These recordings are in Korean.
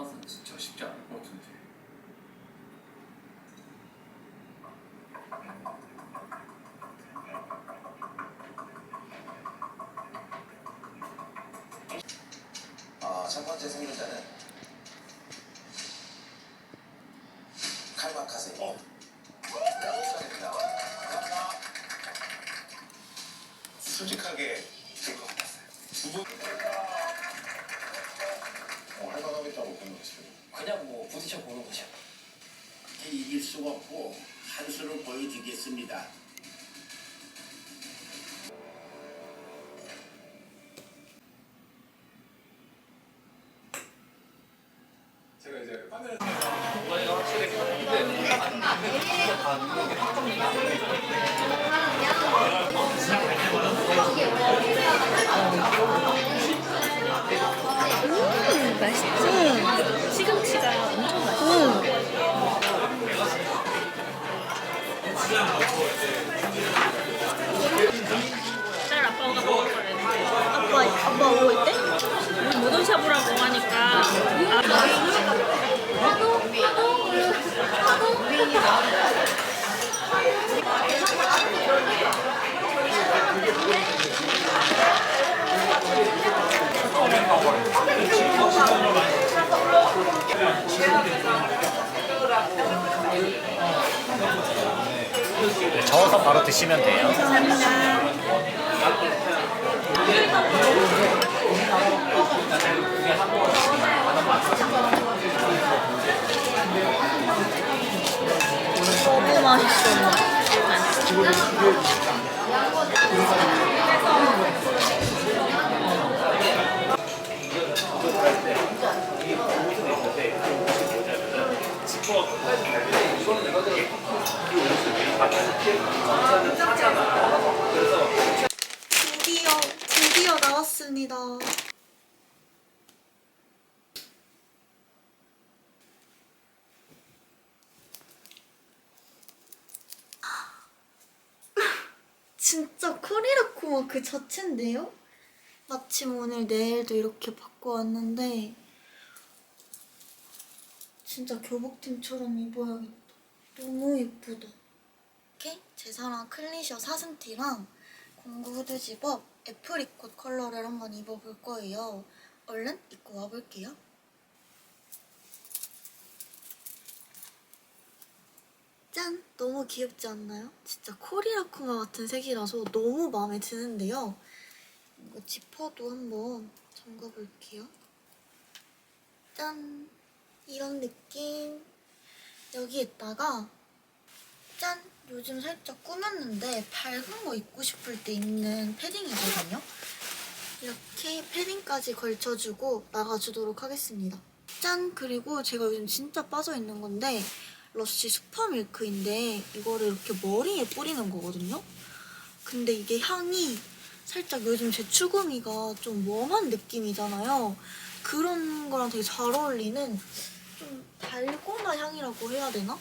맛은 진짜 쉽지 않을 것 같은데. 아, 첫 번째 생존자는 칼마카세. 어. 솔직하게 될것 같았어요. 두 분. 어, 할만하겠다고 생각했어요. 그냥 뭐 부딪혀 보는 거죠. 이길 수가 없고 한 수를 보여주겠습니다. 저어서 바로 드시면 돼요. 너무 맛있어. 드디어 드디어 나왔습니다. 진짜 코리라코마 그 자체인데요? 마침 오늘 내일도 이렇게 받고 왔는데 진짜 교복팀처럼 입어야겠다. 너무 예쁘다. 이렇게 제 사랑 클리셔 사슴티랑 공구 후드 집업 애프리콧 컬러를 한번 입어볼 거예요. 얼른 입고 와볼게요. 짠! 너무 귀엽지 않나요? 진짜 코리라쿠마 같은 색이라서 너무 마음에 드는데요. 이거 지퍼도 한번 잠가볼게요. 짠! 이런 느낌. 여기에다가 짠! 요즘 살짝 꾸몄는데 밝은 거 입고 싶을 때 입는 패딩이거든요. 이렇게 패딩까지 걸쳐주고 나가주도록 하겠습니다. 짠! 그리고 제가 요즘 진짜 빠져있는 건데 러쉬 슈퍼밀크인데 이거를 이렇게 머리에 뿌리는 거거든요. 근데 이게 향이 살짝 요즘 제 추구미가 좀 웜한 느낌이잖아요. 그런 거랑 되게 잘 어울리는 좀 달고나 향이라고 해야 되나?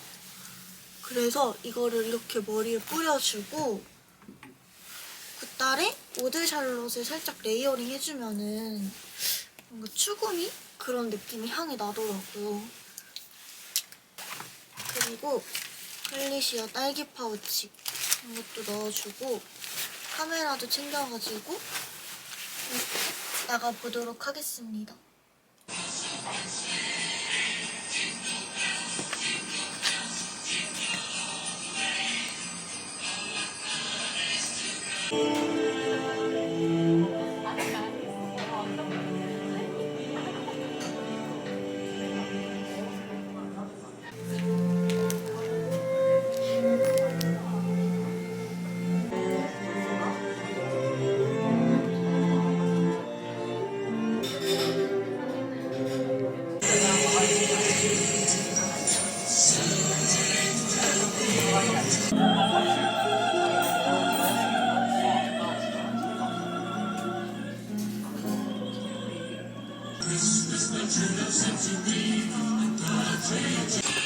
그래서 이거를 이렇게 머리에 뿌려주고 그달에 오드 샬롯을 살짝 레이어링 해주면은 뭔가 추구미 그런 느낌의 향이 나더라고요. 그리고 클리시어 딸기 파우치 이것도 넣어주고 카메라도 챙겨가지고 나가보도록 하겠습니다. dreams.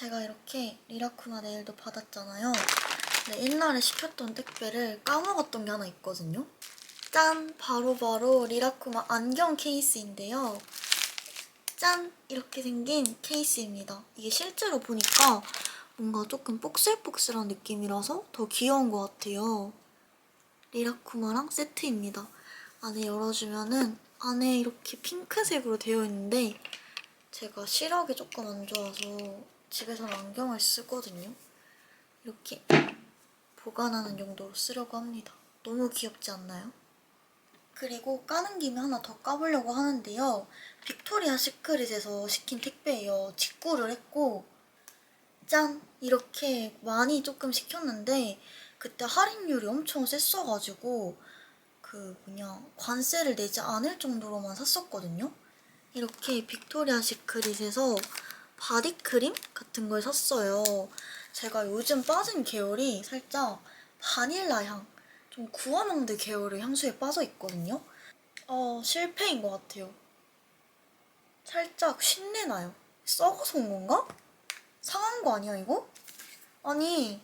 제가 이렇게 리라쿠마 네일도 받았잖아요. 근데 옛날에 시켰던 택배를 까먹었던 게 하나 있거든요. 짠! 바로바로 리라쿠마 안경 케이스인데요. 짠! 이렇게 생긴 케이스입니다. 이게 실제로 보니까 뭔가 조금 뽁슬뽁슬한 느낌이라서 더 귀여운 것 같아요. 리라쿠마랑 세트입니다. 안에 열어주면은 안에 이렇게 핑크색으로 되어 있는데 제가 시력이 조금 안 좋아서 집에서는 안경을 쓰거든요. 이렇게 보관하는 용도로 쓰려고 합니다. 너무 귀엽지 않나요? 그리고 까는 김에 하나 더 까보려고 하는데요. 빅토리아 시크릿에서 시킨 택배예요. 직구를 했고 짠! 이렇게 많이 조금 시켰는데 그때 할인율이 엄청 셌어가지고 그 뭐냐 관세를 내지 않을 정도로만 샀었거든요. 이렇게 빅토리아 시크릿에서 바디크림 같은 걸 샀어요. 제가 요즘 빠진 계열이 살짝 바닐라 향, 좀 구아망드 계열의 향수에 빠져 있거든요. 어, 실패인 것 같아요. 살짝 신내 나요. 썩어서 온 건가? 상한 거 아니야, 이거? 아니,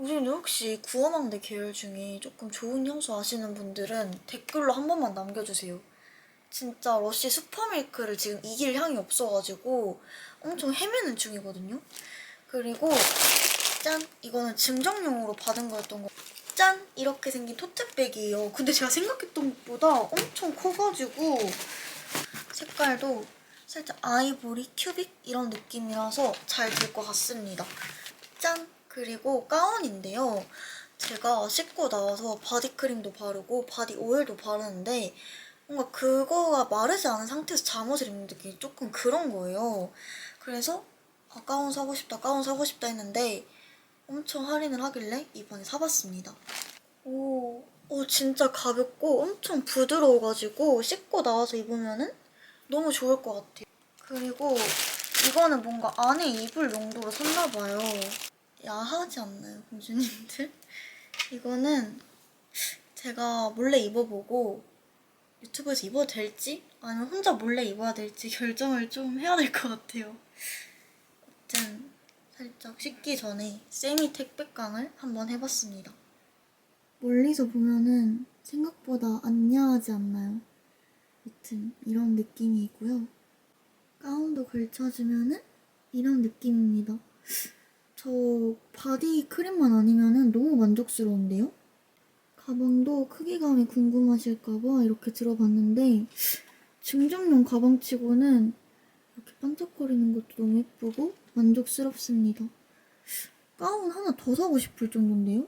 요즘 혹시 구어망드 계열 중에 조금 좋은 향수 아시는 분들은 댓글로 한 번만 남겨주세요. 진짜 러쉬 슈퍼밀크를 지금 이길 향이 없어가지고 엄청 헤매는 중이거든요. 그리고 짠! 이거는 증정용으로 받은 거였던 거. 짠! 이렇게 생긴 토트백이에요. 근데 제가 생각했던 것보다 엄청 커가지고 색깔도 살짝 아이보리 큐빅 이런 느낌이라서 잘 될 것 같습니다. 짠! 그리고 가운인데요. 제가 씻고 나와서 바디크림도 바르고 바디 오일도 바르는데 뭔가 그거가 마르지 않은 상태에서 잠옷을 입는 느낌이 조금 그런 거예요. 그래서 아, 가운 사고 싶다, 가운 사고 싶다 했는데 엄청 할인을 하길래 이번에 사봤습니다. 오, 오 진짜 가볍고 엄청 부드러워가지고 씻고 나와서 입으면은 너무 좋을 것 같아요. 그리고 이거는 뭔가 안에 입을 용도로 샀나봐요. 야하지 않나요, 공주님들? 이거는 제가 몰래 입어보고 유튜브에서 입어도 될지 아니면 혼자 몰래 입어야 될지 결정을 좀 해야 될 것 같아요. 어쨌든 살짝 씻기 전에 세미 택배깡을 한번 해봤습니다. 멀리서 보면은 생각보다 안 야하지 않나요? 여튼 이런 느낌이고요. 가운도 걸쳐주면은 이런 느낌입니다. 저 바디 크림만 아니면은 너무 만족스러운데요? 가방도 크기감이 궁금하실까봐 이렇게 들어봤는데 증정용 가방치고는 이렇게 반짝거리는 것도 너무 예쁘고 만족스럽습니다. 가운 하나 더 사고 싶을 정도인데요?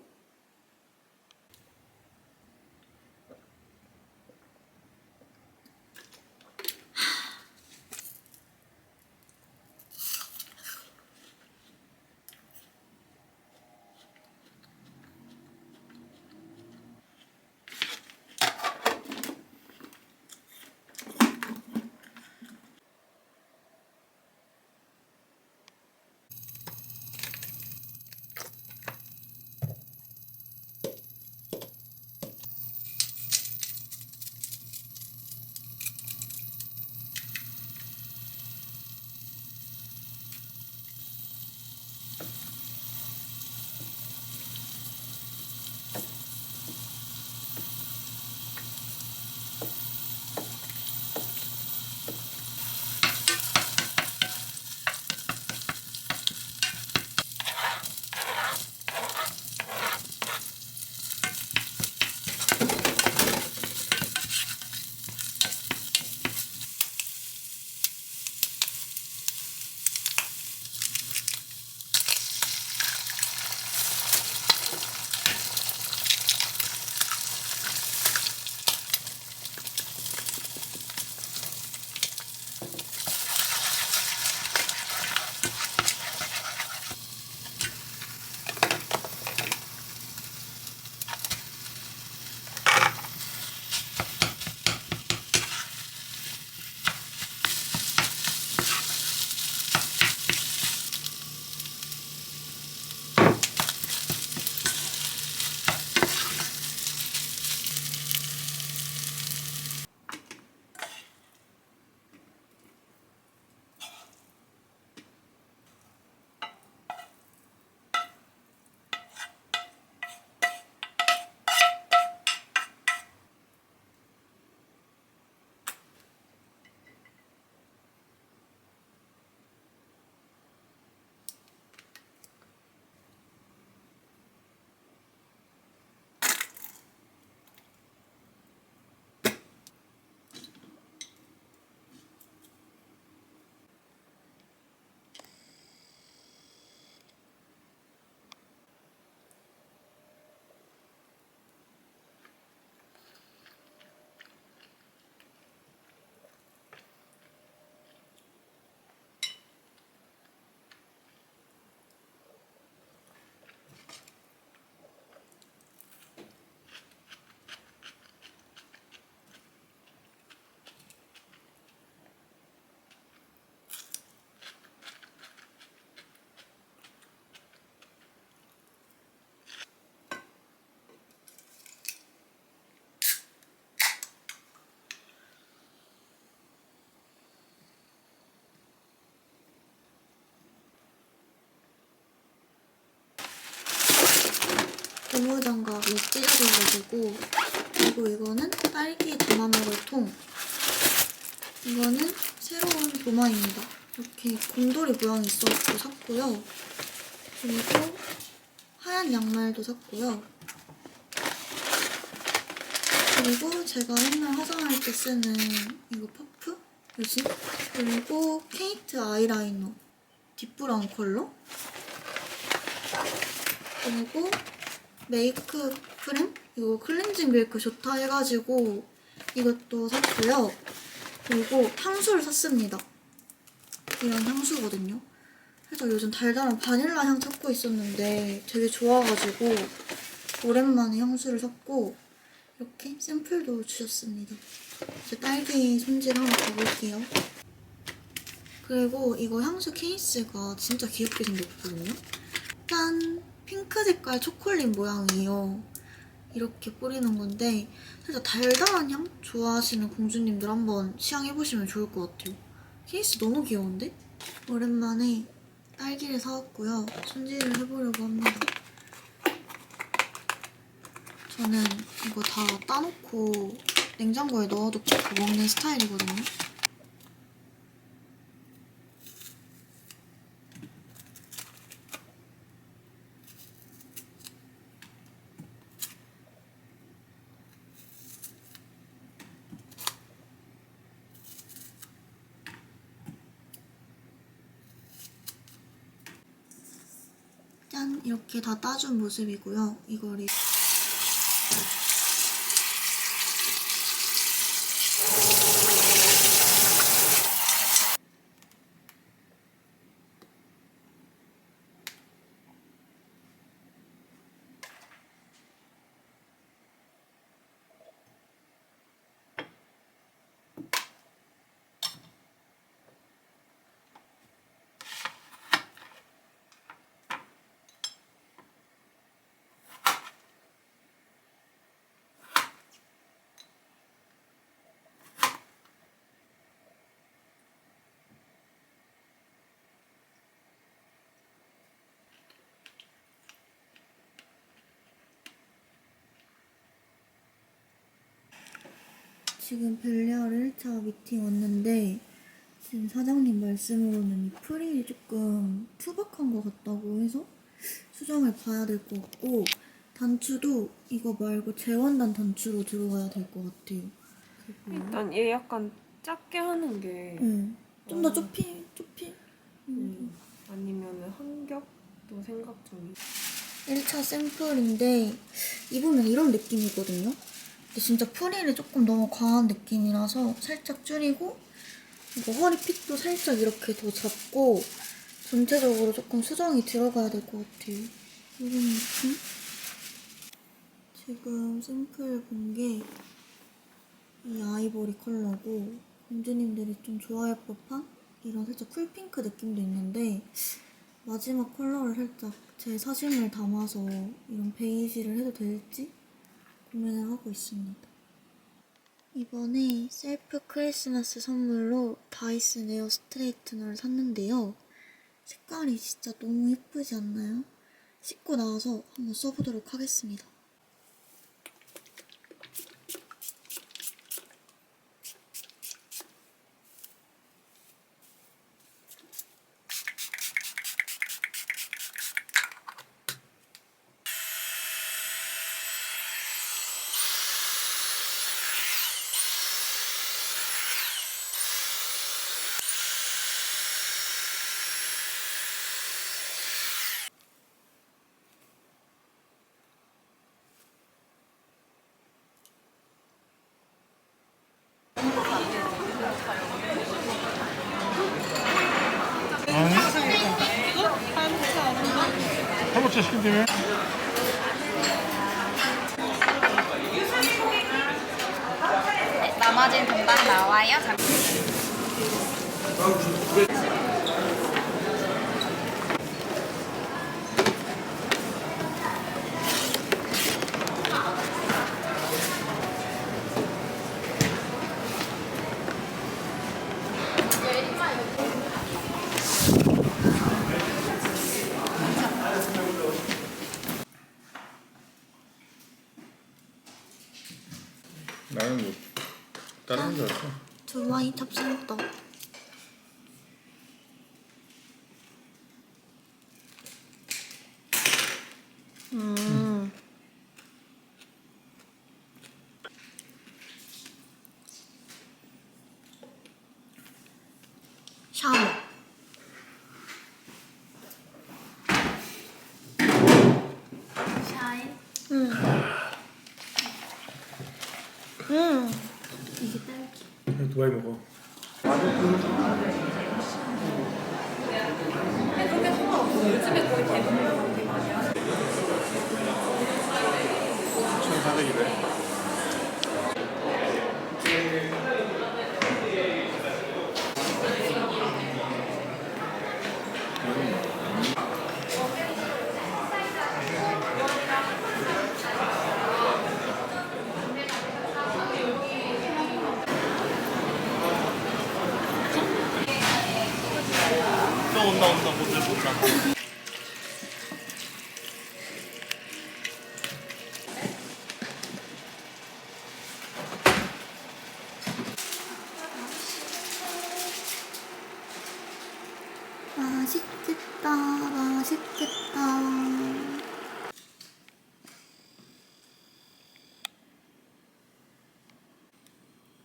고무 장갑 이 찢어져가지고 그리고 이거는 딸기 담아 먹을 통 이거는 새로운 도마입니다. 이렇게 곰돌이 모양이 있어서 샀고요. 그리고 하얀 양말도 샀고요. 그리고 제가 맨날 화장할 때 쓰는 이거 퍼프? 뭐지? 그리고 케이트 아이라이너 딥브라운 컬러 그리고 메이크 프렘? 이거 클렌징 밀크 좋다 해가지고 이것도 샀고요. 그리고 향수를 샀습니다. 이런 향수거든요. 그래서 요즘 달달한 바닐라 향 찾고 있었는데 되게 좋아가지고 오랜만에 향수를 샀고 이렇게 샘플도 주셨습니다. 이제 딸기 손질 한번 가볼게요. 그리고 이거 향수 케이스가 진짜 귀엽게 생겼거든요. 짠! 핑크 색깔 초콜릿 모양이에요. 이렇게 뿌리는 건데 살짝 달달한 향 좋아하시는 공주님들 한번 시향해보시면 좋을 것 같아요. 케이스 너무 귀여운데? 오랜만에 딸기를 사왔고요. 손질을 해보려고 합니다. 저는 이거 다 따놓고 냉장고에 넣어두고 먹는 스타일이거든요. 짠! 이렇게 다 따준 모습이고요. 이거를 지금 벨리아르 1차 미팅 왔는데 지금 사장님 말씀으로는 이 프릴이 조금 투박한 것 같다고 해서 수정을 봐야 될 것 같고 단추도 이거 말고 재원단 단추로 들어가야 될 것 같아요. 일단 얘 약간 작게 하는 게 네. 좀더 음. 좁히 좁히 음, 아니면은 한 겹도 생각 중이 1차 샘플인데 입으면 이런 느낌이거든요. 근데 진짜 프릴이 조금 너무 과한 느낌이라서 살짝 줄이고 이거 허리핏도 살짝 이렇게 더 잡고 전체적으로 조금 수정이 들어가야 될 것 같아요. 이런 느낌? 지금 샘플 본 게 이 아이보리 컬러고 공주님들이 좀 좋아할 법한 이런 살짝 쿨핑크 느낌도 있는데 마지막 컬러를 살짝 제 사진을 담아서 이런 베이지를 해도 될지 고민을 하고 있습니다. 이번에 셀프 크리스마스 선물로 다이슨 에어 스트레이트너를 샀는데요. 색깔이 진짜 너무 예쁘지 않나요? 씻고 나와서 한번 써보도록 하겠습니다. 나는 뭐 다른 줄 알았어. 두바이 찹쌀떡. 음. 샤워. 샤인. 음. 음. 이게 딸기. 두바이 먹어. 그렇게 상관없어. 요즘에 거의 대부분 그렇게 많이 하죠. 1,400이래. 또 온다 온다 모델 보자. 맛있겠다, 맛있겠다.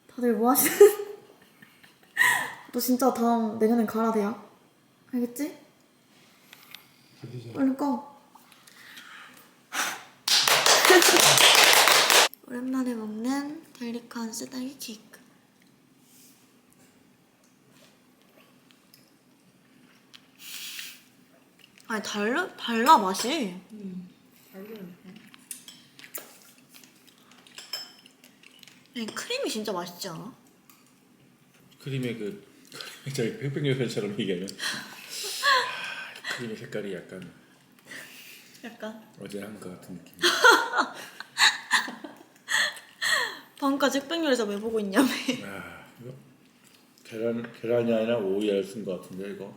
다들 뭐 하시는? 너 진짜 다음 내년엔 가라 돼야. 알겠지? 얼른 꺼. 오랜만에 먹는 델리칸스 딸기 케이크. 아니 달라 달라 맛이. 아니 크림이 진짜 맛있지 않아? 크림의 그 저기 팽팽요새처럼 얘기하면 아, 크림의 색깔이 약간 약간 어제 한 것 같은 느낌. 방금까지 흑백요리사 왜 보고 있냐며. 아 이거 계란 계란이 아니라 오이알 쓴것 같은데 이거.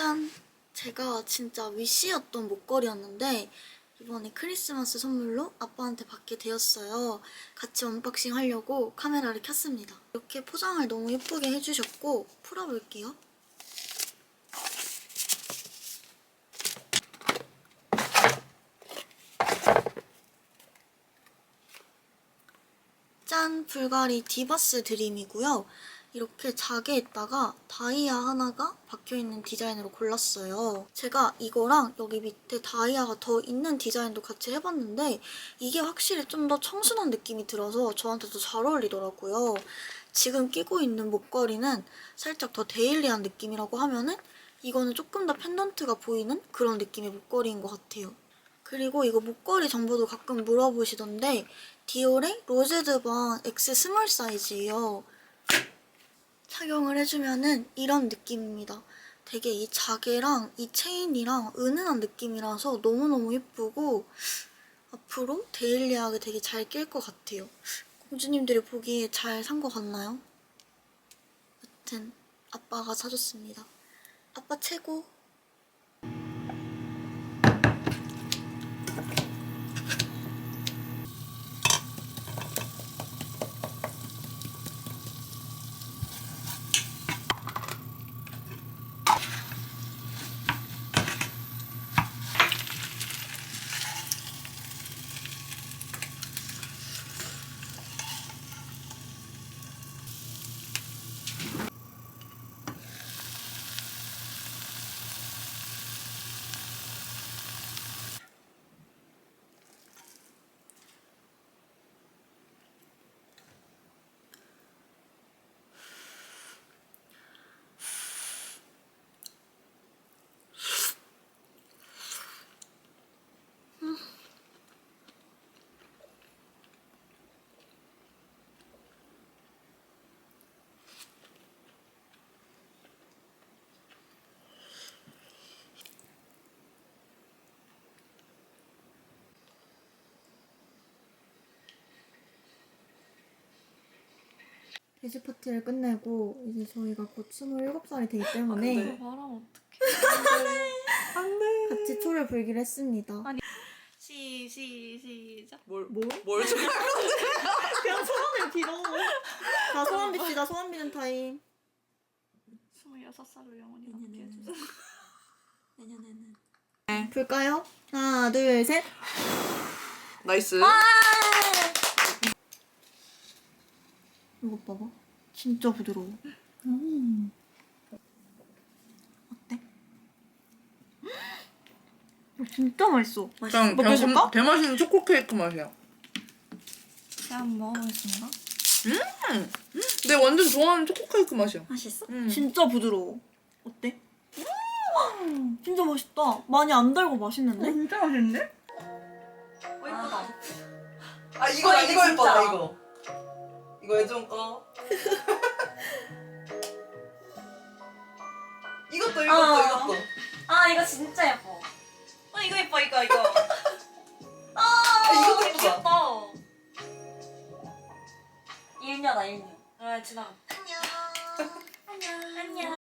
짠! 제가 진짜 위시였던 목걸이였는데 이번에 크리스마스 선물로 아빠한테 받게 되었어요. 같이 언박싱 하려고 카메라를 켰습니다. 이렇게 포장을 너무 예쁘게 해주셨고 풀어볼게요. 짠! 불가리 디바스 드림이고요. 이렇게 자개에다가 다이아 하나가 박혀있는 디자인으로 골랐어요. 제가 이거랑 여기 밑에 다이아가 더 있는 디자인도 같이 해봤는데 이게 확실히 좀 더 청순한 느낌이 들어서 저한테도 잘 어울리더라고요. 지금 끼고 있는 목걸이는 살짝 더 데일리한 느낌이라고 하면은 이거는 조금 더 펜던트가 보이는 그런 느낌의 목걸이인 것 같아요. 그리고 이거 목걸이 정보도 가끔 물어보시던데 디올의 로제드반 X 스몰 사이즈예요. 착용을 해주면은 이런 느낌입니다. 되게 이 자개랑 이 체인이랑 은은한 느낌이라서 너무너무 예쁘고 앞으로 데일리하게 되게 잘 낄 것 같아요. 공주님들이 보기에 잘 산 것 같나요? 여튼 아빠가 사줬습니다. 아빠 최고! 돼지 파티를 끝내고 이제 저희가 곧 27살이 되기 때문에 말하면 어떡해. 같이 초를 불기로 했습니다. 시, 시, 시작. 뭘, 뭘? 뭘 그냥 소원을 빌어. 자, 소원 빕시다. 소원 비는 타임. 26살로 영원히 남게 해주세요. 내년에는. 불까요? 하나, 둘, 셋. 나이스. 이거 봐봐. 진짜 부드러워. 음. 어때? 이거 진짜 맛있어. 맛있어. 그냥? 좀 대맛있는 초코 케이크 맛이야. 한번 먹어보겠습니다. 근데 완전 좋아하는 초코 케이크 맛이야. 맛있어? 음. 진짜 부드러워. 어때? 음, 진짜 맛있다. 많이 안 달고 맛있는데? 진짜 맛있는데? 어, 예쁘다. 아 이거 아, 이거. 예뻐 이거. 이거 애좀 꺼. 이것도 이것도 어. 이것도. 아 이거 진짜 예뻐. 어 이거 예뻐 이거 이거. 아, 아 이것도 이거 예쁘다. 귀엽다. 일녀다 일녀. 아 지나. 안녕. 안녕. 안녕.